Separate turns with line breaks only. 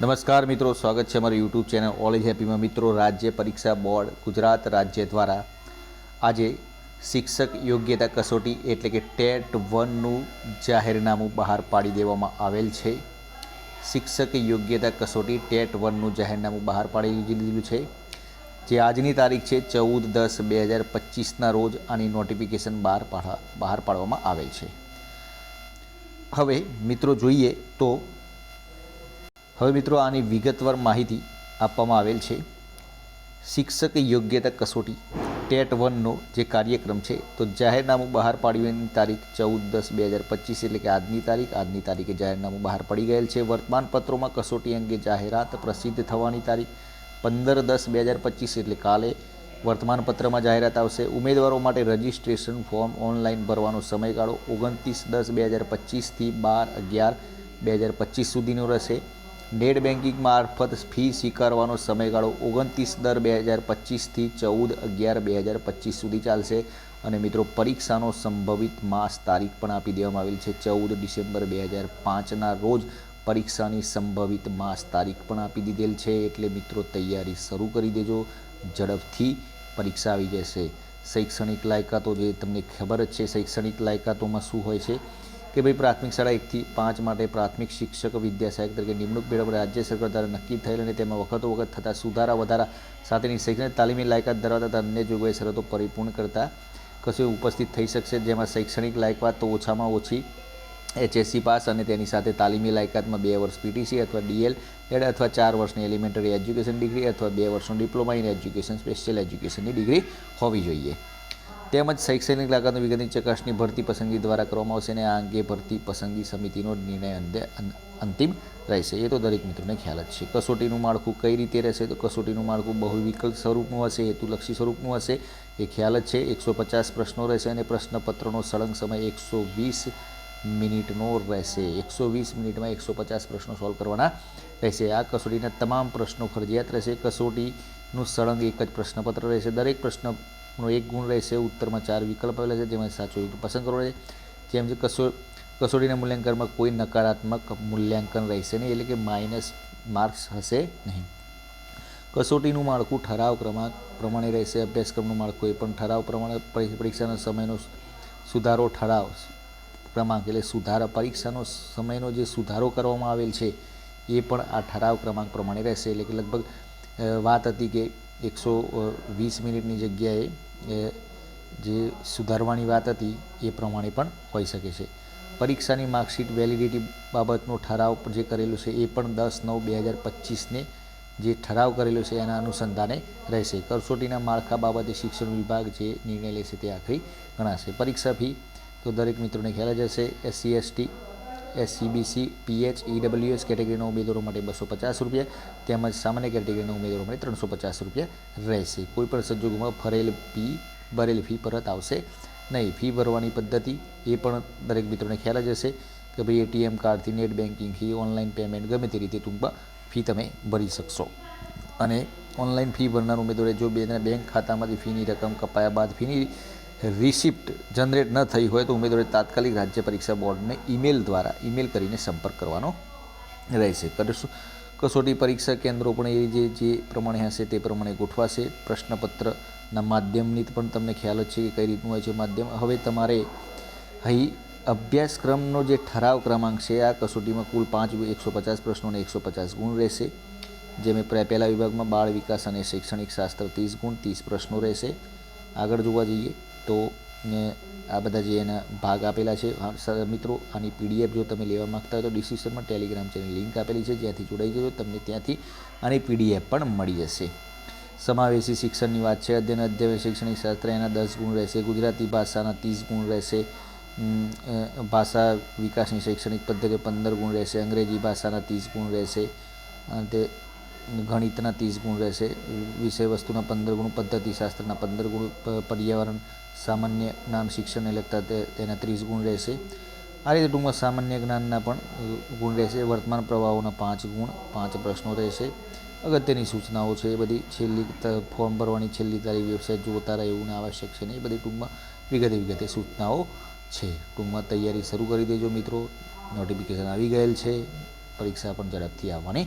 નમસ્કાર મિત્રો, સ્વાગત છે અમારી યુટ્યુબ ચેનલ ઓલ ઇઝ હેપીમાં મિત્રો, રાજ્ય પરીક્ષા બોર્ડ ગુજરાત રાજ્ય દ્વારા આજે શિક્ષક યોગ્યતા કસોટી એટલે કે ટેટ વનનું જાહેરનામું બહાર પાડી દેવામાં આવેલ છે. શિક્ષક યોગ્યતા કસોટી ટેટ વનનું જાહેરનામું બહાર પાડી દીધું છે. જે આજની તારીખ છે, ચૌદ દસ બે હજાર પચીસના રોજ આની નોટિફિકેશન બહાર પાડવા બહાર પાડવામાં આવેલ છે. હવે મિત્રો જોઈએ તો હવે મિત્રો આની વિગતવાર માહિતી આપવામાં આવેલ છે. શિક્ષક યોગ્યતા કસોટી, ટેટ વનનો જે કાર્યક્રમ છે, તો જાહેરનામું બહાર પાડવાની તારીખ ચૌદ દસ બે હજાર પચીસ એટલે કે આજની તારીખ. આજની તારીખે જાહેરનામું બહાર પડી ગયેલ છે. વર્તમાન પત્રોમાં કસોટી અંગે જાહેરાત પ્રસિદ્ધ થવાની તારીખ પંદર દસ બે હજાર પચીસ એટલે કાલે વર્તમાનપત્રમાં જાહેરાત આવશે. ઉમેદવારો માટે રજિસ્ટ્રેશન ફોર્મ ઓનલાઈન ભરવાનો સમયગાળો ઓગણત્રીસ દસ બે હજાર પચીસથી બાર અગિયાર બે હજાર પચીસ સુધીનો રહેશે. નેટ બેન્કિંગ મારફત ફી સ્વીકારવાનો સમયગાળો ઓગણત્રીસ દર બે હજાર પચીસથી ચૌદ અગિયાર બે હજાર પચીસ સુધી ચાલશે. અને મિત્રો, પરીક્ષાનો સંભવિત માસ તારીખ પણ આપી દેવામાં આવેલ છે. ચૌદ ડિસેમ્બર બે હજાર પાંચના રોજ પરીક્ષાની સંભવિત માસ તારીખ પણ આપી દીધેલ છે. એટલે મિત્રો, તૈયારી શરૂ કરી દેજો. ઝડપથી પરીક્ષા આવી જશે. શૈક્ષણિક લાયકાતો, જે તમને ખબર જ છે, શૈક્ષણિક લાયકાતોમાં શું હોય છે? કે ભાઈ પ્રાથમિક શાળા એકથી પાંચ માટે પ્રાથમિક શિક્ષક વિદ્યાસહાયક તરીકે નિમણૂક મેળવવા રાજ્ય સરકાર દ્વારા નક્કી થયેલ અને તેમાં વખતો વખત થતા સુધારા વધારા સાથેની શૈક્ષણિક તાલીમી લાયકાત ધરાવતા તથા અન્ય જોગવાઈ શરતો પરિપૂર્ણ કરતા કશું ઉપસ્થિત થઈ શકશે જેમાં શૈક્ષણિક લાયકાત તો ઓછામાં ઓછી એચએસસી પાસ અને તેની સાથે તાલીમી લાયકાતમાં બે વર્ષ પીટીસી અથવા ડીએલ એડ અથવા ચાર વર્ષની એલિમેન્ટરી એજ્યુકેશન ડિગ્રી અથવા બે વર્ષનું ડિપ્લોમા ઇન એજ્યુકેશન, સ્પેશિયલ એજ્યુકેશનની ડિગ્રી હોવી જોઈએ. તેમજ શૈક્ષણિક લાયકાતની વિગતની ચકાસણી ભરતી પસંદગી દ્વારા કરવામાં આવશે અને આ અંગે ભરતી પસંદગી સમિતિનો નિર્ણય અંતે અંતિમ રહેશે. એ તો દરેક મિત્રોને ખ્યાલ જ છે. કસોટીનું માળખું કઈ રીતે રહેશે? તો કસોટીનું માળખું બહુવિકલ્પ સ્વરૂપનું હશે, હેતુલક્ષી સ્વરૂપનું હશે? એ ખ્યાલ જ છે. એકસો પચાસ પ્રશ્નો રહેશે અને પ્રશ્નપત્રનો સળંગ સમય એકસો વીસ મિનિટનો રહેશે. એકસો વીસ મિનિટમાં એકસો પચાસ પ્રશ્નો સોલ્વ કરવાના રહેશે. આ કસોટીના તમામ પ્રશ્નો ફરજિયાત રહેશે. કસોટીનું સળંગ એક જ પ્રશ્નપત્ર રહેશે. દરેક પ્રશ્નનો એક ગુણ રહેશે, ઉત્તરમાં ચાર વિકલ્પ આવેલા છે, જેમાં સાચો વિકલ્પ પસંદ કરવો રહેશે જેમ જે કસો, કસોટીના મૂલ્યાંકનમાં કોઈ નકારાત્મક મૂલ્યાંકન રહેશે નહીં, એટલે કે માઇનસ માર્ક્સ હશે નહીં. કસોટીનું માળખું ઠરાવ ક્રમાંક પ્રમાણે રહેશે, અભ્યાસક્રમનું માળખું એ પણ ઠરાવ પ્રમાણે પરીક્ષાના સમયનો સુધારો ઠરાવ ક્રમાંક એટલે સુધારા, પરીક્ષાનો સમયનો જે સુધારો કરવામાં આવેલ છે, એ પણ આ ઠરાવ ક્રમાંક પ્રમાણે રહેશે. એટલે કે લગભગ વાત હતી કે એકસો વીસ મિનિટની જગ્યાએ જે સુધારવાની વાત હતી, એ પ્રમાણે પણ હોઈ શકે છે. પરીક્ષાની માર્કશીટ વેલિડિટી બાબતનો ઠરાવ જે કરેલું છે, એ પણ દસ નવ બે હજાર પચીસને જે ઠરાવ કરેલો છે, એના અનુસંધાને રહેશે. કરસોટીના માળખા બાબતે શિક્ષણ વિભાગ જે નિર્ણય લેશે તે આખરી ગણાશે. પરીક્ષા ફી તો દરેક મિત્રોને ખ્યાલ જ હશે, SC, ST SCBC PH EWS કેટેગરીના ઉમેદવારો માટે બસો પચાસ રૂપિયા, તેમજ સામાન્ય કેટેગરીના ઉમેદવારો માટે ત્રણસો પચાસ રૂપિયા રહેશે. કોઈપણ સંજોગોમાં ફરેલ ફી ભરેલ ફી પરત આવશે નહીં. ફી ભરવાની પદ્ધતિ એ પણ દરેક મિત્રોને ખ્યાલ જ હશે કે ભાઈ એટીએમ કાર્ડથી નેટ બેન્કિંગથી ઓનલાઈન પેમેન્ટ ગમે તે રીતે ટૂંકમાં ફી તમે ભરી શકશો. અને ઓનલાઈન ફી ભરનાર ઉમેદવારે જો બેના બેંક ખાતામાંથી ફીની રકમ કપાયા બાદ ફીની રિસિપ્ટ જનરેટ ન થઈ હોય તો ઉમેદવારે તાત્કાલિક રાજ્ય પરીક્ષા બોર્ડને ઈમેલ દ્વારા ઈમેલ કરીને સંપર્ક કરવાનો રહેશે. કસોટી પરીક્ષા કેન્દ્રો પણ એ જે જે પ્રમાણે હશે તે પ્રમાણે ગોઠવાશે. પ્રશ્નપત્રના માધ્યમની પણ તમને ખ્યાલ જ છે કે કઈ રીતનું હોય છે માધ્યમ. હવે તમારે અહીં અભ્યાસક્રમનો જે ઠરાવ ક્રમાંક છે, આ કસોટીમાં કુલ પાંચ એકસો પચાસ પ્રશ્નોને એકસો પચાસ ગુણ રહેશે. જેમ પહેલા વિભાગમાં બાળ વિકાસ અને શૈક્ષણિક શાસ્ત્ર ત્રીસ ગુણ, ત્રીસ પ્રશ્નો રહેશે. આગળ જોવા જઈએ. તો આ બધા જે એના ભાગ આપેલા છે મિત્રો, આની પીડીએફ જો તમે લેવા માગતા હોય તો ડિસ્ક્રિપ્શનમાં ટેલિગ્રામ ચેનલ લિંક આપેલી છે, જ્યાંથી જોડાઈ જજો, તમને ત્યાંથી આની પીડીએફ પણ મળી જશે. સમાવેશી શિક્ષણની વાત છે, અધ્યયન અધ્યયન શૈક્ષણિક શાસ્ત્ર, એના દસ ગુણ રહેશે, ગુજરાતી ભાષાના ત્રીસ ગુણ રહેશે ભાષા વિકાસની શૈક્ષણિક પદ્ધતિઓ પંદર ગુણ રહેશે, અંગ્રેજી ભાષાના ત્રીસ ગુણ રહેશે તે ગણિતના ત્રીસ ગુણ રહેશે, વિષય વસ્તુના પંદર ગુણ પદ્ધતિશાસ્ત્રના પંદર ગુણ પર્યાવરણ, સામાન્ય જ્ઞાન શિક્ષણને લગતા તેના ત્રીસ ગુણ રહેશે. આ રીતે ટૂંકમાં સામાન્ય જ્ઞાનના પણ ગુણ રહેશે. વર્તમાન પ્રવાહોના પાંચ ગુણ, પાંચ પ્રશ્નો રહેશે. અગત્યની સૂચનાઓ છે એ બધી. છેલ્લી ફોર્મ ભરવાની છેલ્લી તારીખ, વેબસાઇટ જોતા રહેવું આવશ્યક છે ને એ બધી ટૂંકમાં વિગતે વિગતે સૂચનાઓ છે. ટૂંકમાં તૈયારી શરૂ કરી દેજો મિત્રો. નોટિફિકેશન આવી ગયેલ છે. પરીક્ષા પણ ઝડપથી આવવાની